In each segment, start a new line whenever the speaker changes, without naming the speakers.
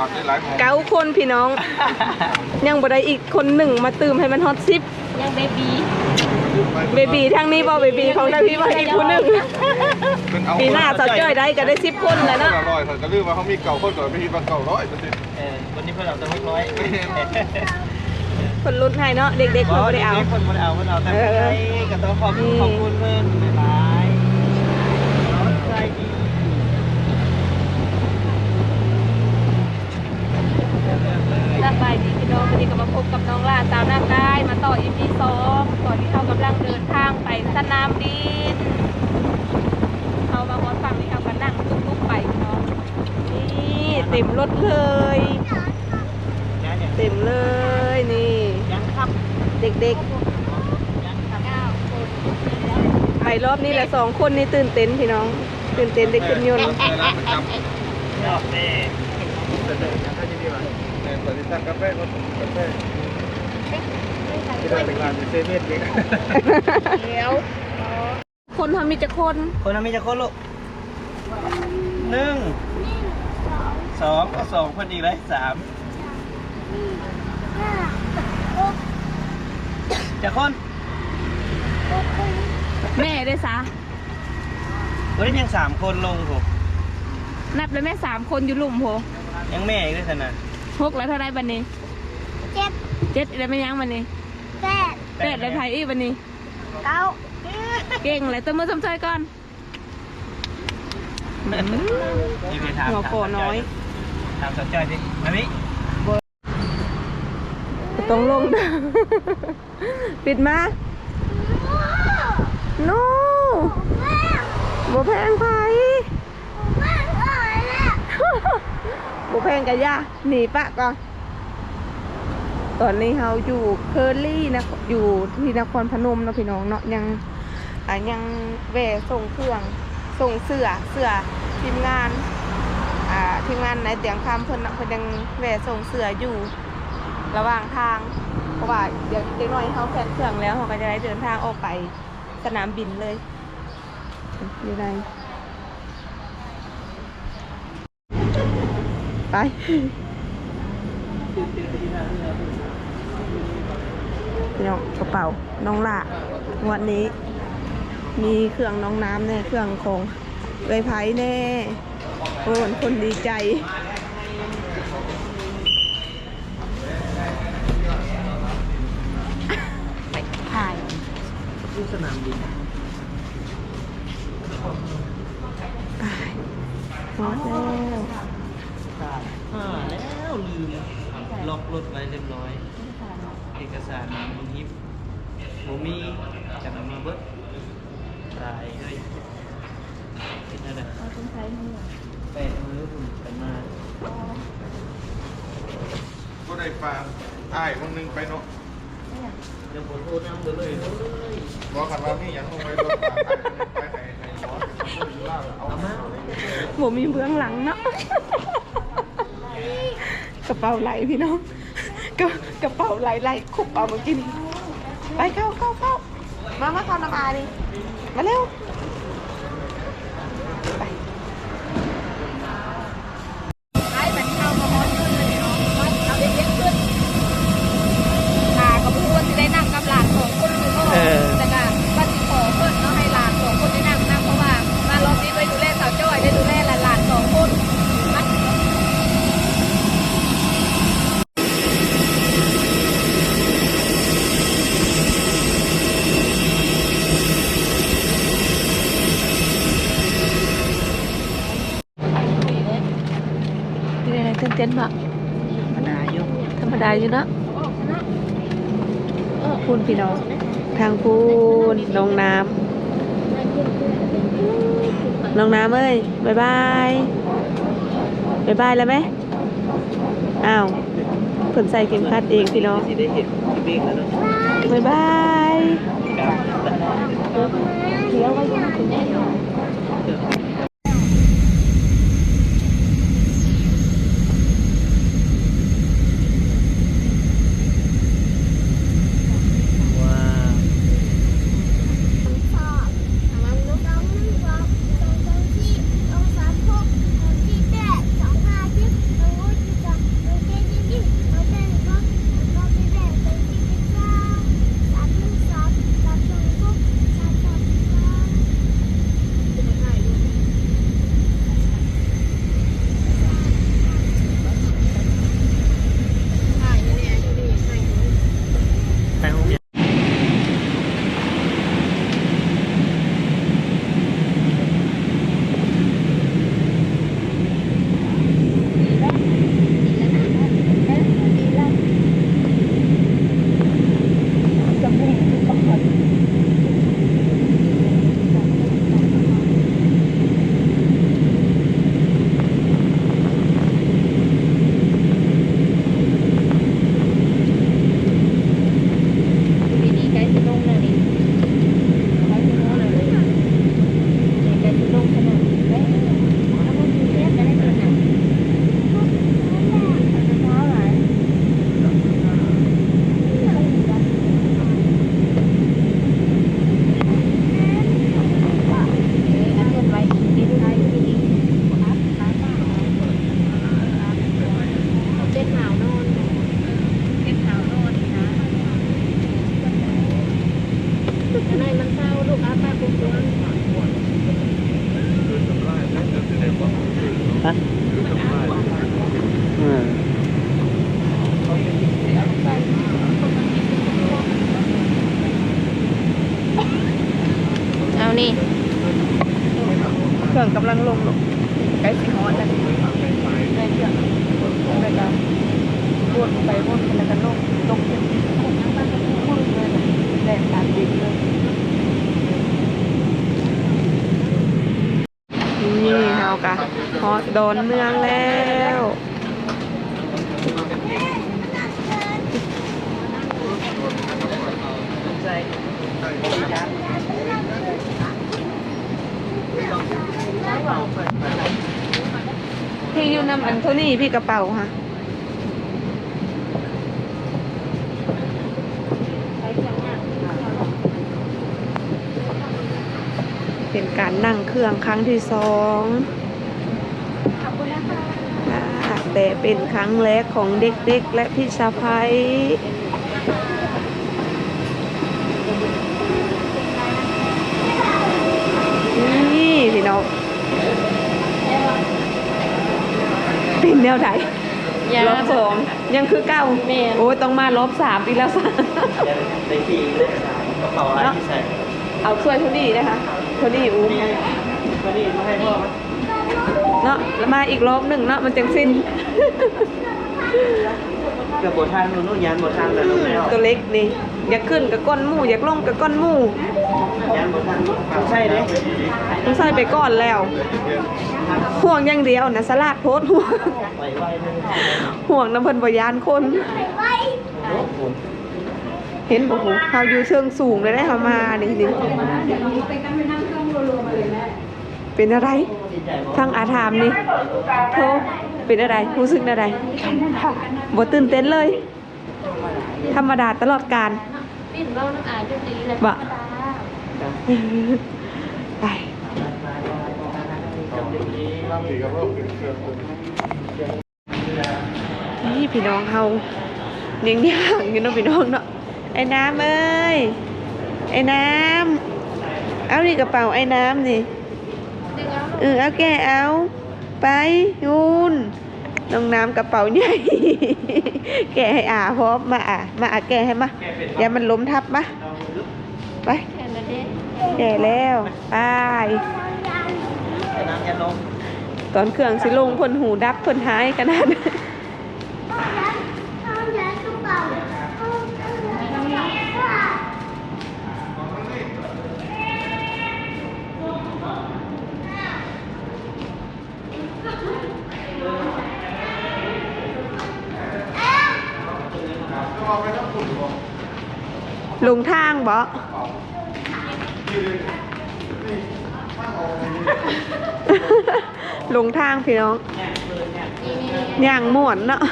อดได้หลายของ
เก้าคนพี่น้อง ยังบ่ได้อีกคนหนึ่งมาตื่มให้มันฮอตซิป
ยังเบบี
เบบีทางนี้บ่เบบีของทางพี่ว่าอีกผู้หนึ่ง
เป็นเอา
ปีหน้าสาวจ้อยได้ก็ได้สิบคนแล้วเนาะ
อร่อยเขาจะลืมว่าเขามีเก่าคนก่อนไม่มีบางเก่าร้อยเปอร์เซ็นต์
เออวันนี้เพื่อนเราจะหกร้อย
คนรุ่นให้เนาะเด็กๆเขาบ่ได้เอา
คนบ่ได้เอาเพื่อนเอาแต่
เออ
ใจก็ต้องขอบคุณขอบคุณเพื่อนหลายๆใจดี
สบายดีพี่น้องวันนี้ก็มาพบกับน้องลาสาวหน้ากายมาต่อ EP สองก่อนที่เขากำลังเดินทางไปสนามบินเขามาฮอดฝั่งนี้เขาก็นั่งตุ๊กๆไปพี่น้อง
นี่เต็มรถเลย เต็มเลยนี่
ยังครับ
เด็ก
ยังครับ
เก้าคน
ๆไปรอบนี้แหละสองคนนี่ตื่นเต้นพี่น้อง ตื่นเต้นได้ขึ้นยนต์
ร้านประจำ
ยอดเด้เดินเดินกันได้ยังดีวะ
ในปฏิทินกาแฟก็กาแฟ
ที่ได้เป็นร้านเซเว่นเอง
คนทำมีจะคน
คนนั้นมีจะคนลูกหนึ่งสองก็สองคนอีกเลยสามจะคน
แม่ได้ซะ
วันนี้ยังสามคนลงผม
นับเลยแม่สามคนอยู่ลุมโห
ยังแม่อีกด้วยสินะ
หกแล้วเท่าไรบันนี้
เจ็ด
เจ็ดแล้วไม่ยั้งบันนี้
แปด
แปดแล้วไผ่อีกบันนี้
เก้า
เก่งเลยตัวมือสมใจก่อน
นี่ไปถาม
หัวโคน้อย
ถามสนใจดิมามิ
ต้องลง ปิดมาโน่บ่แพงไผ่บ่แพง กันย่าหนีปะก่อน ตอนนี้เราอยู่เคอรี่นะอยู่ที่นครพนมเนาะพี่น้องเนาะยังอะยังแวส่งเครื่องส่งเสือเสือทีมงานอ่าทีมงานในเตียงคำเพิ่นน่ะเพิ่นยังแวส่งเสืออยู่ ระหว่างทางเพราะว่าเดี๋ยวเด็กน้อยเขาแข่งเครื่องแล้วเขาก็จะได้เดินทางออกไปสนามบินเลยอยู่ไหน ไป พี่น้องกระเป๋าน้องละงวันนี้ มีเครื่องน้องน้ำเนี่ยเครื่องของไวไผ่แน่โอ้ยคนดีใจไปถ่าย
ที่สนามบิน
ไปหมดแล้ว
อ่าแล้วลืมล็อกรถไว้เรียบร้อย เอกสารมันฮิปโมมีจับมาเบิดตายเลยเป็นอะไร
เราต้องใช้มือ
แปดมือผมกันมา
ก็ได้ปลาอ้ายคนนึงไปเนาะ
เดี๋ยวผมโทรน้ำเบอร์เลย
บอกกันว่ามีอย่างลงไปรถปลาไปไหนไหนหมอเอา
เอามา
หมมีเบื้องหลังเนาะ กระเป๋าไหลพี่น้องกระกระเป๋าไหลไหลคุบเอาเมื่อกี้นี้ไปเข้าเข้าเข้ามามาทำน้ำอาดิมาเร็วไป
ให้มันเข้ามาฮอดขึ้นเลยเนาะเอาเด็กๆขึ้นขากระพุ้นจะได้นั่งกับหลานสองคนคือเขาบอกแต่ก็ปฏิขอเพิ่นเนาะให้หลานสองคนได้นั่งนั่งเพราะว่ามารอบนี้ไปดูแลสาวจ้อยได้ดูแลหลานๆสองคนมัน
เป็นอะไร ตื่นเต้นปะ
ธรรมดาอยู่
ธรรมดาอยู่เนาะคุณพี่น้อง ทางพูนน้องน้ำน้องน้ำเอ้ยบายบายบายบายแล้วไหมอ้าวเพิ่นใส่เข็มขัดเองพี่น้อง
สิได้เห็นพี่เบกแล้วเนาะ
บายบาย ฮอดโดนเมืองแล้วพี่อยู่นำอันโทนี่พี่กระเป๋าค่ะเป็นการนั่งเครื่องครั้งที่สองค่ะ แต่เป็นครั้งแรกของเด็กๆและพี่สะพ้ายนี่พี่น้องเป็นแนวไหน
ยัง
รอบสองยังคือเก้า
แม่น
โอ้ยต้องมารอบสามอีกแล้วส
ได้ขี่เลขสามกระเป๋าอะไรที่ใส่
เอาช่วยโทนี่นะคะโทนี่อู้
ก็นี่มาให้พ่อไหม
เนาะแล้วมาอีกรอบหนึ่งเนาะมันจังสิ้น
เกือบบททางนู่นนู่นยันบททางแต่ลงแล้ว
ตัวเล็กนี่อยากขึ้นกับก้นหมู่อยากลงกับก้นหมู่
ยันบททางใช่เด้
ต้องใส่ไปก่อนแล้วห่วงอย่างเดียวนะสลัดโพสต์ห่วง
ไหวไหวเลย
ห่วงน้ำเพิ่นบยานคน
โอ้โห
เห็นบอกโหเขาอยู่เชิงสูงเลยได้เขามานี่นี่เป็นอะไร ฟังอาถามนี่โทเป็นอะไรรู้สึกอะไรบ่ตื่นเต้นเลย ธรรมดาตลอดการ
ปิ้นเบ้าน้ำอายจุดีเลย
บะไป
น้ำสีกับโลกเป็นเครื่องปรุง
นี่พี่น้องเฮาเลี้ยงย่างอยู่เนาะพี่น้องเนาะไอ้น้ำเอ้ยไอ้น้ำเอานี่กระเป๋าไอ้น้ำนี่
ดึง เอา
เออเอาแกเอา ไปยูนน้องน้ำกระเป๋าใหญ่ แกให้อาพร้อมมาอะมาอะแกให้มาอย่ามันล้มทับมาไป
แค่นั้นเด้
แกแล้วไป
น้ำยันลง
ตอนเครื่องสิลงเพ่นหูดับเพ่นหายขนาดนั้น
ก็เอาไปทั้งฝุ่นบ่
ล งทางบ่ลงทางพี่น้องย่างม่วนเนาะ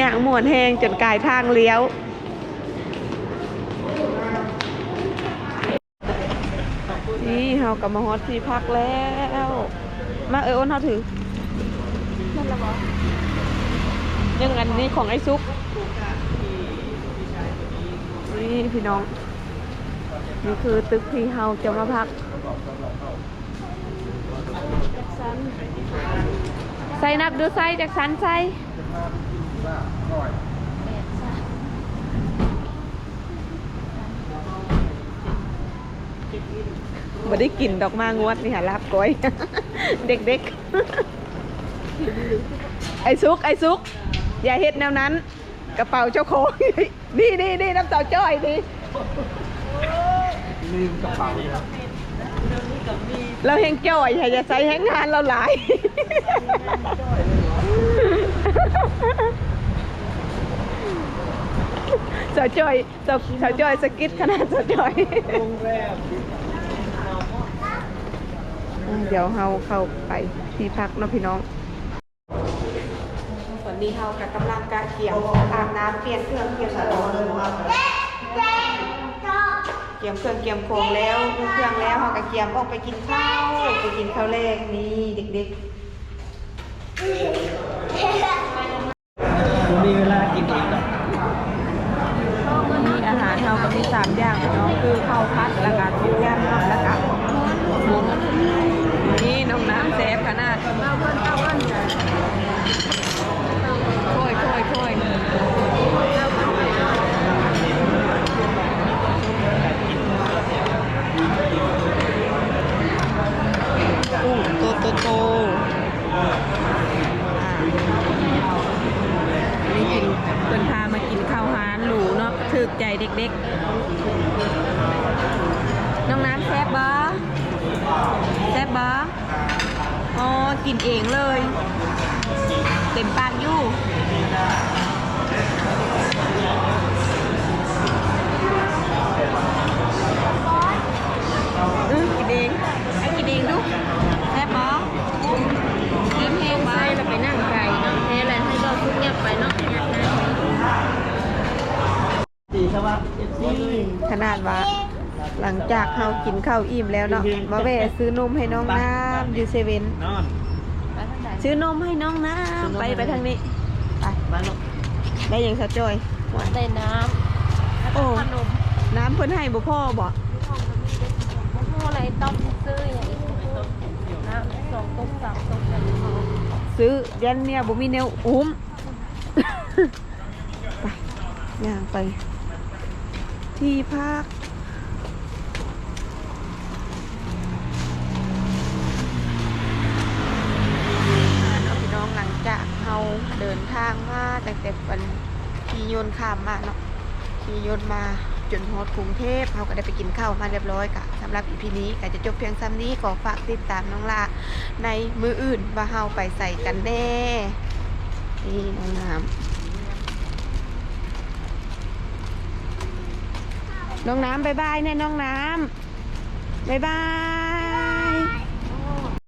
ย่างม่วนแหงจนกลายทางเลี้ยวนี่เฮากลับมาฮอตที่พักแล้ว มาเอออ้นเฮาถือยังอันนี้ของไอ้ซุก นี่ พี่น้อง นี่คือตึกที่เฮาจะมาพักใส่นับดูใส่จากสันใส่บ่ได้กินดอกมางวดนี่ค่ะลาบก้อย เด็กๆ ไอ้ซุก ไอ้ซุก อย่าเฮ็ดแนวนั้น กระเป๋าเจ้าของ นี่นี่นี่น้ำเต่าจ้อยนี่
ลืมกระเป๋า
เราเฮงจ้อยอย่าจะใส่แฮงงานเราหลายสาวจอยสาวสาวจอยสกิดขนาดสาวจอยเดี๋ยวเฮาเข้าไปที่พักเนาะพี่น้องตอ นี้เฮากับกำลังการเกี่ยวอาบน้ำเปลี่ยนเครื่องเปลี่ยนอะไรเกี่ยมเครื่องเกี่ยมโครงแล้วดูเครื่องแล้วเฮากับเกี่ยมออกไปกินข้าวไปกินข้าวแรกนี่เด็ก
ผมมีเวลากินเองหรอก
มีอาหารเฮาก็มีสามอย่างเนาะคือข้าวพัดแล้วก็ต้มยำเนาะแล้วก็หมู โตๆอ่านี่กินเพิ่นพามากินข้าวหานหรูเนาะ ถึกใจเด็กๆ น้องน้ำแซบบ่แซบบ่อ๋อ กินเองเลย เต็มปากอยู่อือกินเองไอ้กินเองดูแซ่บบ่
กินแห้งไปแล้วไปนั่งไก่เนาะแท้อะไรให้เราทุกเงียบไปเนาะอยากนั่ง
สีสวัสดิ์เอฟซี
ข นาดว่า หลังจากเฮากินข้าวอิ่มแล้วเนาะมาแวะซื้อนมให้น้องน้ำอยู่เซเว่น
นอน
ไปทางใด
ซื้อนมให้น้องน้ำไปไปทางนี้ไป
มาลูก
ได้ยังสะจอย
ได้น้ำ
โอ้
ขนม
น้ำเพิ่นให้บ่พ่อบ่
มะม่วงอะไรต้มซื้ออย่างอีกน้ำสองต้มสามต้มอะไรอย่างเงี้ย
ซื้อยันเนี่ยบ่มีแนวอุ้มไปย่างไป ที่พักน้องพี่น้องหลังจากเราเดินทางมาตั้งแต่วันขี่ยนต์ข้ามมาเนาะขี่ยนต์มาจนฮอดกรุงเทพเราก็ได้ไปกินข้าวมาเรียบร้อยกะสำหรับอีพีนี้ก็จะจบเพียงซ้ำนี้ขอฝากติดตามน้องลาในมืออื่นว่าเฮาไปใส่กันแน่นี่น้องน้ำ น้องน้ำบายบายเนี่ยน้องน้ำบายบาย